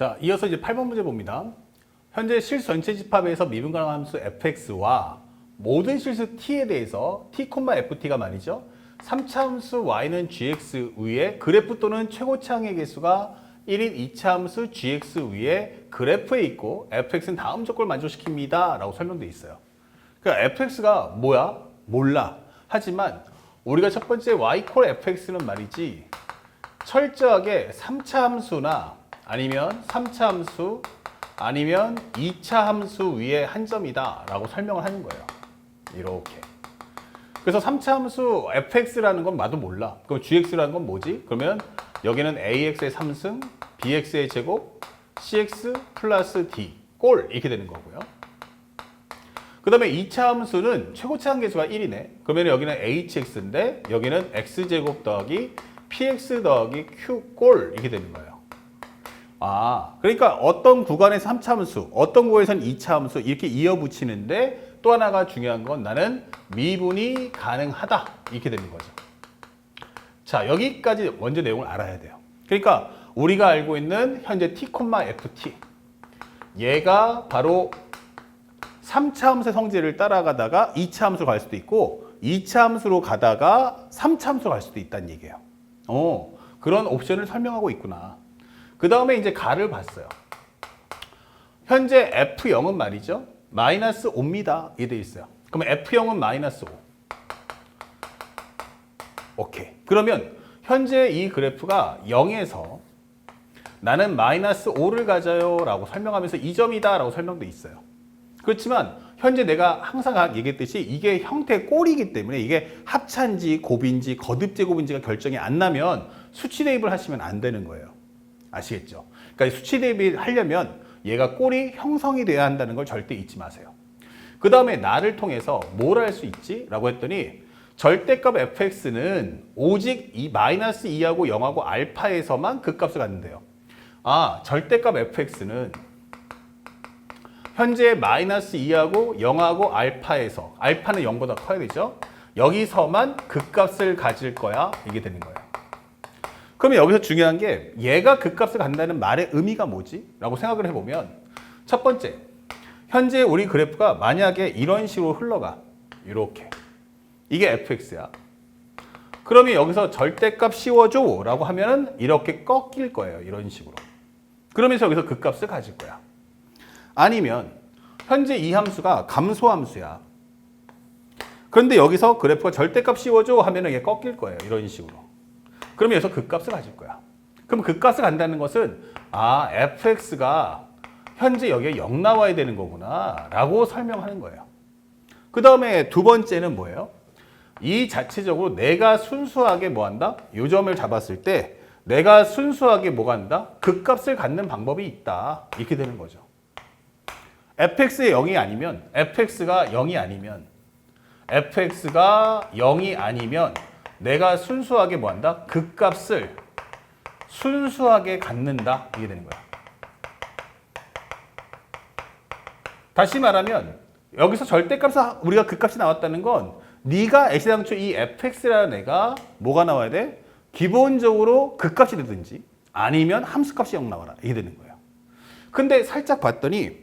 자, 이어서 이제 8번 문제 봅니다. 현재 실수 전체 집합에서 미분 가능 함수 fx와 모든 실수 t에 대해서 t, ft가 말이죠. 3차 함수 y는 gx 위에 그래프 또는 최고차항의 개수가 1인 2차 함수 gx 위에 그래프에 있고 fx는 다음 조건을 만족시킵니다. 라고 설명되어 있어요. 그러니까 fx가 뭐야? 몰라. 하지만 우리가 첫 번째 y 콜 fx는 말이지 철저하게 3차 함수나 아니면 3차 함수 아니면 2차 함수 위에 한 점이다 라고 설명을 하는 거예요. 이렇게. 그래서 3차 함수 fx라는 건 나도 몰라. 그럼 gx라는 건 뭐지? 그러면 여기는 ax의 3승, bx의 제곱, cx 플러스 d 꼴 이렇게 되는 거고요. 그 다음에 2차 함수는 최고차항 계수가 1이네. 그러면 여기는 hx인데 여기는 x제곱 더하기 px 더하기 q꼴 이렇게 되는 거예요. 아, 그러니까 어떤 구간에서 3차 함수, 어떤 구간에서는 2차 함수 이렇게 이어붙이는데 또 하나가 중요한 건 나는 미분이 가능하다 이렇게 되는 거죠. 자, 여기까지 먼저 내용을 알아야 돼요. 그러니까 우리가 알고 있는 현재 t, ft 얘가 바로 3차 함수의 성질을 따라가다가 2차 함수로 갈 수도 있고 2차 함수로 가다가 3차 함수로 갈 수도 있다는 얘기예요. 어, 그런 옵션을 설명하고 있구나. 그 다음에 이제 가를 봤어요. 현재 F0은 말이죠. 마이너스 5입니다. 이돼 있어요. 그러면 F0은 마이너스 5. 오케이. 그러면 현재 이 그래프가 0에서 나는 마이너스 5를 가져요 라고 설명하면서 이 점이다 라고 설명돼 있어요. 그렇지만 현재 내가 항상 얘기했듯이 이게 형태 꼴이기 때문에 이게 합차인지 곱인지 거듭 제곱인지가 결정이 안 나면 수치 대입을 하시면 안 되는 거예요. 아시겠죠? 그러니까 수치 대입을 하려면 얘가 꼴이 형성이 돼야 한다는 걸 절대 잊지 마세요. 그 다음에 나를 통해서 뭘 할 수 있지? 라고 했더니 절대값 fx는 오직 이 마이너스 2하고 0하고 알파에서만 그 값을 갖는데요. 아, 절대값 fx는 현재 마이너스 2하고 0하고 알파에서 알파는 0보다 커야 되죠. 여기서만 극값을 가질 거야. 이게 되는 거예요. 그러면 여기서 중요한 게 얘가 극값을 간다는 말의 의미가 뭐지? 라고 생각을 해보면 첫 번째, 현재 우리 그래프가 만약에 이런 식으로 흘러가. 이렇게. 이게 fx야. 그러면 여기서 절대값 씌워줘 라고 하면은 이렇게 꺾일 거예요. 이런 식으로. 그러면서 여기서 극값을 가질 거야. 아니면 현재 이 함수가 감소함수야. 그런데 여기서 그래프가 절대값 씌워줘 하면 이게 꺾일 거예요. 이런 식으로. 그러면 여기서 극값을 가질 거야. 그럼 극값을 간다는 것은 아 fx가 현재 여기에 0 나와야 되는 거구나 라고 설명하는 거예요. 그 다음에 두 번째는 뭐예요? 이 자체적으로 내가 순수하게 뭐 한다? 요 점을 잡았을 때 내가 순수하게 뭐가 한다? 극값을 갖는 방법이 있다. 이렇게 되는 거죠. fx의 0이 아니면 fx가 0이 아니면 fx가 0이 아니면 내가 순수하게 뭐 한다? 극값을 순수하게 갖는다. 이게 되는 거야. 다시 말하면 여기서 절대값을 우리가 극값이 나왔다는 건 네가 애시당초 이 fx라는 애가 뭐가 나와야 돼? 기본적으로 극값이 되든지 아니면 함수값이 0 나와라. 이게 되는 거예요. 근데 살짝 봤더니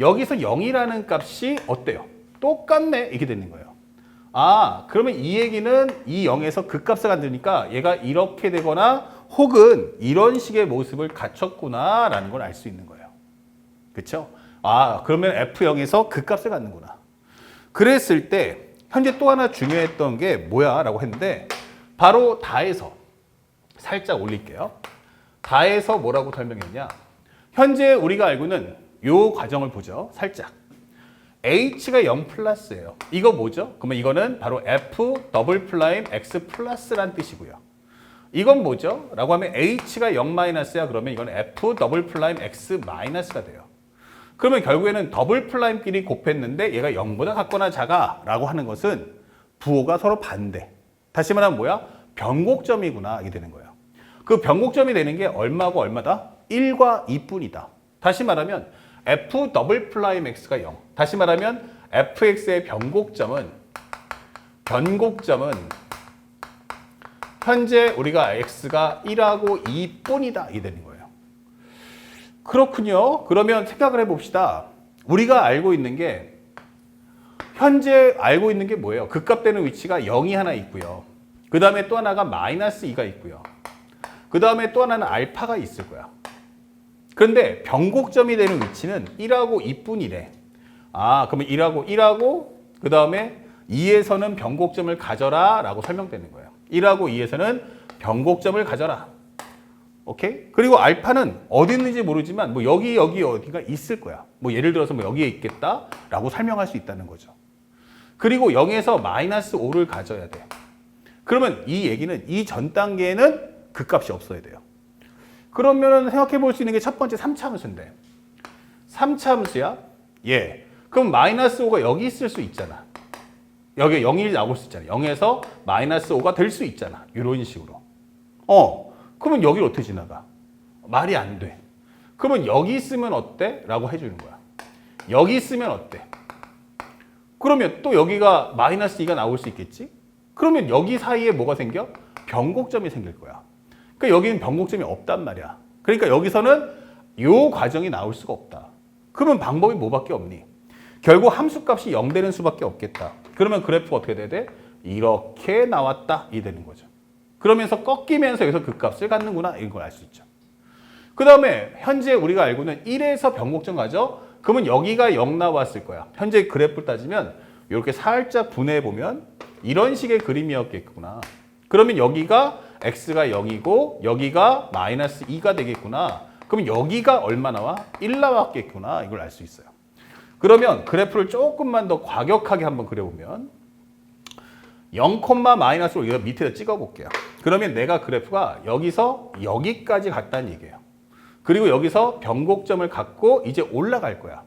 여기서 0이라는 값이 어때요? 똑같네. 이게 되는 거예요. 아, 그러면 이 얘기는 이 0에서 그 값을 갖으니까 얘가 이렇게 되거나 혹은 이런 식의 모습을 갖췄구나 라는 걸 알 수 있는 거예요. 그렇죠? 아, 그러면 F0에서 그 값을 갖는구나. 그랬을 때 현재 또 하나 중요했던 게 뭐야? 라고 했는데 바로 다에서 살짝 올릴게요. 다에서 뭐라고 설명했냐? 현재 우리가 알고 있는 요 과정을 보죠. 살짝. H가 0 플러스예요. 이거 뭐죠? 그러면 이거는 바로 f 더블 플라임 x 플러스란 뜻이고요. 이건 뭐죠? 라고 하면 h가 0 마이너스야. 그러면 이건 f 더블 플라임 x 마이너스가 돼요. 그러면 결국에는 더블 플라임끼리 곱했는데 얘가 0보다 같거나 작아 라고 하는 것은 부호가 서로 반대. 다시 말하면 뭐야? 변곡점이구나 이게 되는 거예요. 그 변곡점이 되는 게 얼마고 얼마다? 1과 2뿐이다. 다시 말하면 f 더블 플라임 x가 0. 다시 말하면 fx의 변곡점은 변곡점은 현재 우리가 x가 1하고 2뿐이다 이 되는 거예요. 그렇군요. 그러면 생각을 해봅시다. 우리가 알고 있는 게 현재 알고 있는 게 뭐예요? 극값되는 위치가 0이 하나 있고요. 그 다음에 또 하나가 마이너스 2가 있고요. 그 다음에 또 하나는 알파가 있을 거야. 그런데 변곡점이 되는 위치는 1하고 2뿐이래. 아, 그러면 1하고 1하고 그 다음에 2에서는 변곡점을 가져라 라고 설명되는 거예요. 1하고 2에서는 변곡점을 가져라. 오케이? 그리고 알파는 어디 있는지 모르지만 뭐 여기 여기 어디가 있을 거야. 뭐 예를 들어서 뭐 여기에 있겠다 라고 설명할 수 있다는 거죠. 그리고 0에서 마이너스 5를 가져야 돼. 그러면 이 얘기는 이 전 단계에는 그 값이 없어야 돼요. 그러면 생각해 볼 수 있는 게 첫 번째 3차 함수인데 3차 함수야? 예. 그럼 마이너스 5가 여기 있을 수 있잖아. 여기 0이 나올 수 있잖아. 0에서 마이너스 5가 될 수 있잖아. 이런 식으로. 어. 그러면 여기를 어떻게 지나가? 말이 안 돼. 그러면 여기 있으면 어때? 라고 해주는 거야. 여기 있으면 어때? 그러면 또 여기가 마이너스 2가 나올 수 있겠지? 그러면 여기 사이에 뭐가 생겨? 변곡점이 생길 거야. 그러니까 여기는 변곡점이 없단 말이야. 그러니까 여기서는 요 과정이 나올 수가 없다. 그러면 방법이 뭐밖에 없니? 결국 함수값이 0 되는 수밖에 없겠다. 그러면 그래프가 어떻게 돼야 돼? 이렇게 나왔다. 이 되는 거죠. 그러면서 꺾이면서 여기서 그 값을 갖는구나. 이런 걸 알 수 있죠. 그 다음에 현재 우리가 알고는 1에서 변곡점 가죠. 그러면 여기가 0 나왔을 거야. 현재 그래프를 따지면 이렇게 살짝 분해해 보면 이런 식의 그림이었겠구나. 그러면 여기가 x가 0이고 여기가 마이너스 2가 되겠구나. 그럼 여기가 얼마 나와? 1 나왔겠구나. 이걸 알 수 있어요. 그러면 그래프를 조금만 더 과격하게 한번 그려보면 0, 마이너스로 여기다 밑에다 찍어볼게요. 그러면 내가 그래프가 여기서 여기까지 갔다는 얘기예요. 그리고 여기서 변곡점을 갖고 이제 올라갈 거야.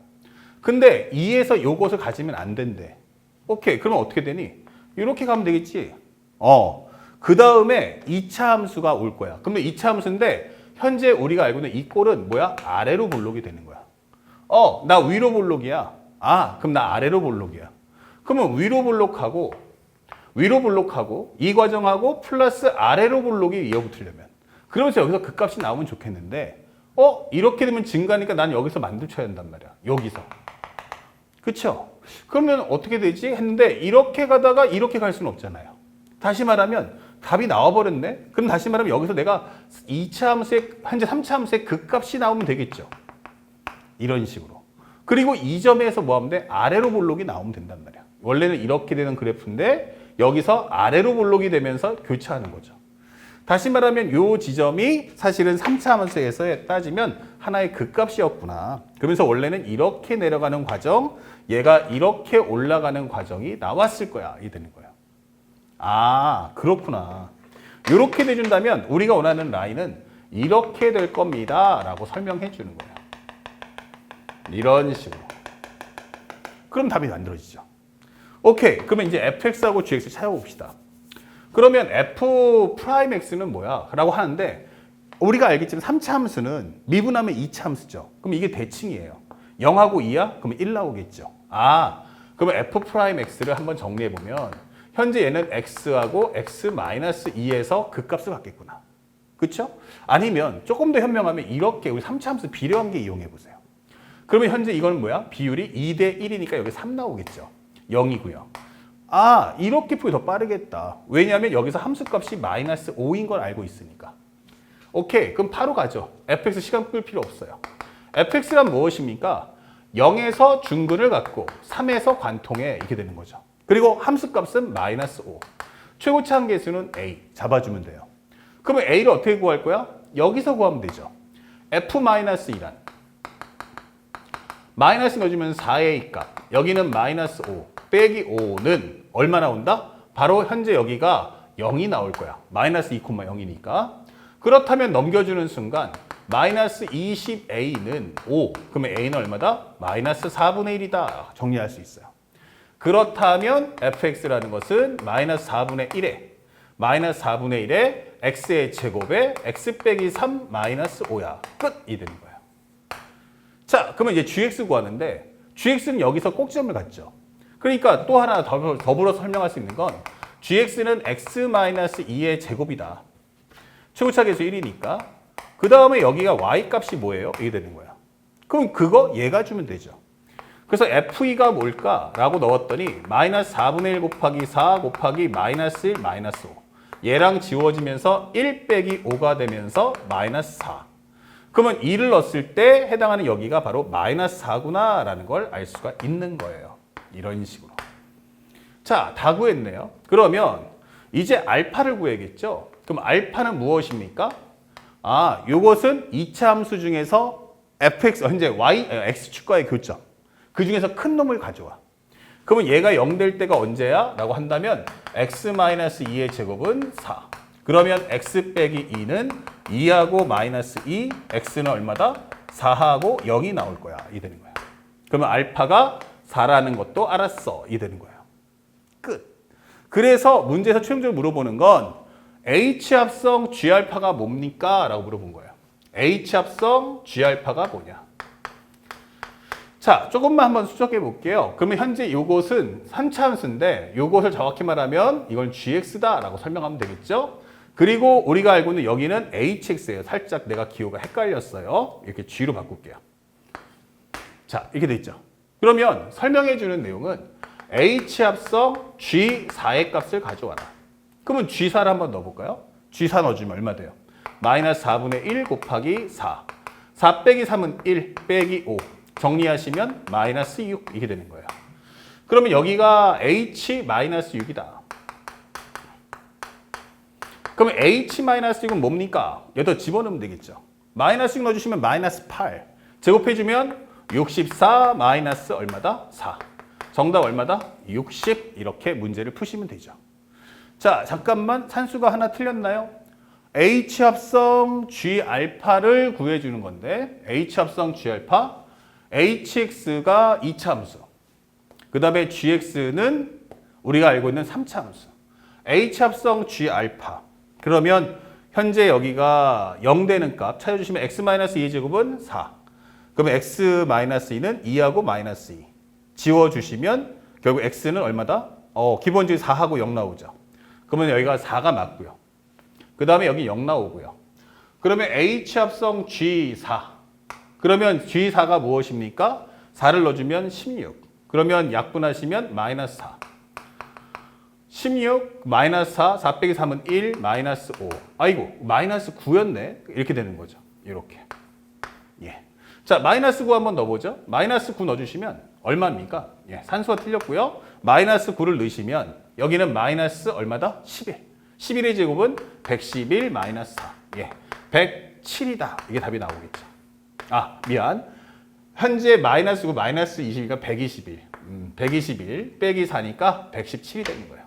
근데 2에서 요것을 가지면 안 된대. 오케이. 그러면 어떻게 되니? 이렇게 가면 되겠지. 어. 그 다음에 2차 함수가 올 거야. 그러면 2차 함수인데 현재 우리가 알고 있는 이 꼴은 뭐야? 아래로 볼록이 되는 거야. 어, 나 위로 볼록이야. 아, 그럼 나 아래로 볼록이야. 그러면 위로 볼록하고 위로 볼록하고 이 과정하고 플러스 아래로 볼록이 이어붙으려면 그러면서 여기서 그 값이 나오면 좋겠는데 어 이렇게 되면 증가니까 난 여기서 만두 쳐야 한단 말이야 여기서 그쵸 그러면 어떻게 되지 했는데 이렇게 가다가 이렇게 갈 수는 없잖아요 다시 말하면 답이 나와버렸네 그럼 다시 말하면 여기서 내가 2차 함수의 현재 3차 함수의 그 값이 나오면 되겠죠 이런 식으로 그리고 이 점에서 뭐 하면 돼 아래로 볼록이 나오면 된단 말이야 원래는 이렇게 되는 그래프인데 여기서 아래로 볼록이 되면서 교차하는 거죠. 다시 말하면 요 지점이 사실은 3차 함수에서 따지면 하나의 극값이었구나. 그러면서 원래는 이렇게 내려가는 과정, 얘가 이렇게 올라가는 과정이 나왔을 거야. 이 되는 거야. 아, 그렇구나. 이렇게 돼준다면 우리가 원하는 라인은 이렇게 될 겁니다. 라고 설명해 주는 거야. 이런 식으로. 그럼 답이 만들어지죠. 오케이. 그러면 이제 fx하고 gx 찾아봅시다. 그러면 f 프라임 x는 뭐야? 라고 하는데 우리가 알겠지만 3차 함수는 미분하면 2차 함수죠. 그럼 이게 대칭이에요. 0하고 2야? 그러면 1 나오겠죠. 아, 그러면 f 프라임 x를 한번 정리해 보면 현재 얘는 x하고 x 마이너스 2에서 그 값을 갖겠구나. 그렇죠? 아니면 조금 더 현명하면 이렇게 우리 3차 함수 비례관계 이용해 보세요. 그러면 현재 이거는 뭐야? 비율이 2대 1이니까 여기 3 나오겠죠. 0이고요. 아 이렇게 풀기 더 빠르겠다. 왜냐하면 여기서 함수값이 마이너스 5인 걸 알고 있으니까. 오케이 그럼 바로 가죠. fx 시간 끌 필요 없어요. fx란 무엇입니까? 0에서 중근을 갖고 3에서 관통에 이렇게 되는 거죠. 그리고 함수값은 마이너스 5. 최고차 한계수는 a 잡아주면 돼요. 그러면 a를 어떻게 구할 거야? 여기서 구하면 되죠. f-2란 마이너스 넣어주면 4a 값. 여기는 마이너스 5. 빼기 5는 얼마 나온다? 바로 현재 여기가 0이 나올 거야. 마이너스 2,0이니까. 그렇다면 넘겨주는 순간 마이너스 20a는 5. 그러면 a는 얼마다? 마이너스 4분의 1이다. 정리할 수 있어요. 그렇다면 fx라는 것은 마이너스 4분의 1에 마이너스 4분의 1에 x의 제곱에 x 빼기 3 마이너스 5야. 끝! 이 되는 거예요. 자, 그러면 이제 gx 구하는데 gx는 여기서 꼭지점을 갖죠. 그러니까 또 하나 더불어, 설명할 수 있는 건 gx는 x-2의 제곱이다. 최고차 계수 1이니까. 그 다음에 여기가 y 값이 뭐예요? 이게 되는 거야. 그럼 그거 얘가 주면 되죠. 그래서 FE가 뭘까라고 넣었더니 마이너스 4분의 1 곱하기 4 곱하기 마이너스 1 마이너스 5 얘랑 지워지면서 1 빼기 5가 되면서 마이너스 4 그러면 2를 넣었을 때 해당하는 여기가 바로 마이너스 4구나 라는 걸 알 수가 있는 거예요. 이런 식으로. 자, 다 구했네요. 그러면 이제 알파를 구해야겠죠? 그럼 알파는 무엇입니까? 아, 요것은 2차 함수 중에서 fx, 현재 y, 아, x축과의 교점. 그 중에서 큰 놈을 가져와. 그러면 얘가 0 될 때가 언제야? 라고 한다면 x-2의 제곱은 4. 그러면 x 빼기 2는 2하고 마이너스 2, x는 얼마다? 4하고 0이 나올 거야. 이 되는 거야. 그러면 알파가 4라는 것도 알았어. 이 되는 거예요. 끝. 그래서 문제에서 최종적으로 물어보는 건 H합성 G알파가 뭡니까? 라고 물어본 거예요. H합성 G알파가 뭐냐? 자, 조금만 한번 수정해 볼게요. 그러면 현재 이것은 3차 함수인데 이것을 정확히 말하면 이건 GX다라고 설명하면 되겠죠? 그리고 우리가 알고 있는 여기는 HX예요. 살짝 내가 기호가 헷갈렸어요. 이렇게 G로 바꿀게요. 자, 이렇게 돼 있죠. 그러면 설명해 주는 내용은 H합성 G4의 값을 가져와라. 그러면 G4를 한번 넣어볼까요? G4 넣어주면 얼마 돼요? 마이너스 4분의 1 곱하기 4. 4 빼기 3은 1 빼기 5. 정리하시면 마이너스 6 이게 되는 거예요. 그러면 여기가 H 마이너스 6이다. 그러면 H 마이너스 6은 뭡니까? 여기다 집어넣으면 되겠죠. 마이너스 6 넣어주시면 마이너스 8. 제곱해주면 64 마이너스 얼마다? 4. 정답 얼마다? 60 이렇게 문제를 푸시면 되죠. 자 잠깐만 산수가 하나 틀렸나요? H 합성 G 알파를 구해주는 건데 H 합성 G 알파 HX가 2차 함수 그 다음에 GX는 우리가 알고 있는 3차 함수 H 합성 G 알파 그러면 현재 여기가 0 되는 값 찾아주시면 X-2의 제곱은 4 그러면 X-2는 2하고 마이너스 2 지워주시면 결국 X는 얼마다? 어, 기본적으로 4하고 0 나오죠 그러면 여기가 4가 맞고요. 그 다음에 여기 0 나오고요. 그러면 H 합성 G4. 그러면 G4가 무엇입니까? 4를 넣어주면 16. 그러면 약분하시면 마이너스 4. 16 마이너스 4, 4 빼기 3은 1, 마이너스 5. 아이고, 마이너스 9였네. 이렇게 되는 거죠. 이렇게. 예. 자, 마이너스 9 한번 넣어보죠. 마이너스 9 넣어주시면 얼마입니까? 예, 산수가 틀렸고요. 마이너스 9를 넣으시면 여기는 마이너스 얼마다? 11. 11의 제곱은 111 마이너스 4. 예, 107이다. 이게 답이 나오겠죠. 아, 미안. 현재 마이너스 9, 마이너스 20이니까 121. 음, 121 빼기 4니까 117이 되는 거예요.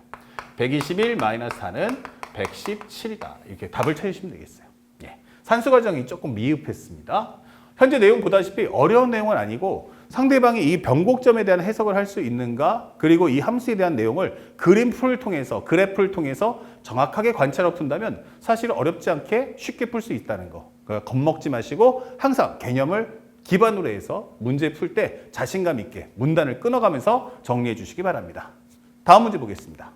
121 마이너스 4는 117이다. 이렇게 답을 찾으시면 되겠어요. 예. 산수 과정이 조금 미흡했습니다. 현재 내용 보다시피 어려운 내용은 아니고 상대방이 이 변곡점에 대한 해석을 할 수 있는가 그리고 이 함수에 대한 내용을 그림표를 통해서 그래프를 통해서 정확하게 관찰하고 푼다면 사실 어렵지 않게 쉽게 풀 수 있다는 거 그러니까 겁먹지 마시고 항상 개념을 기반으로 해서 문제 풀 때 자신감 있게 문단을 끊어가면서 정리해 주시기 바랍니다. 다음 문제 보겠습니다.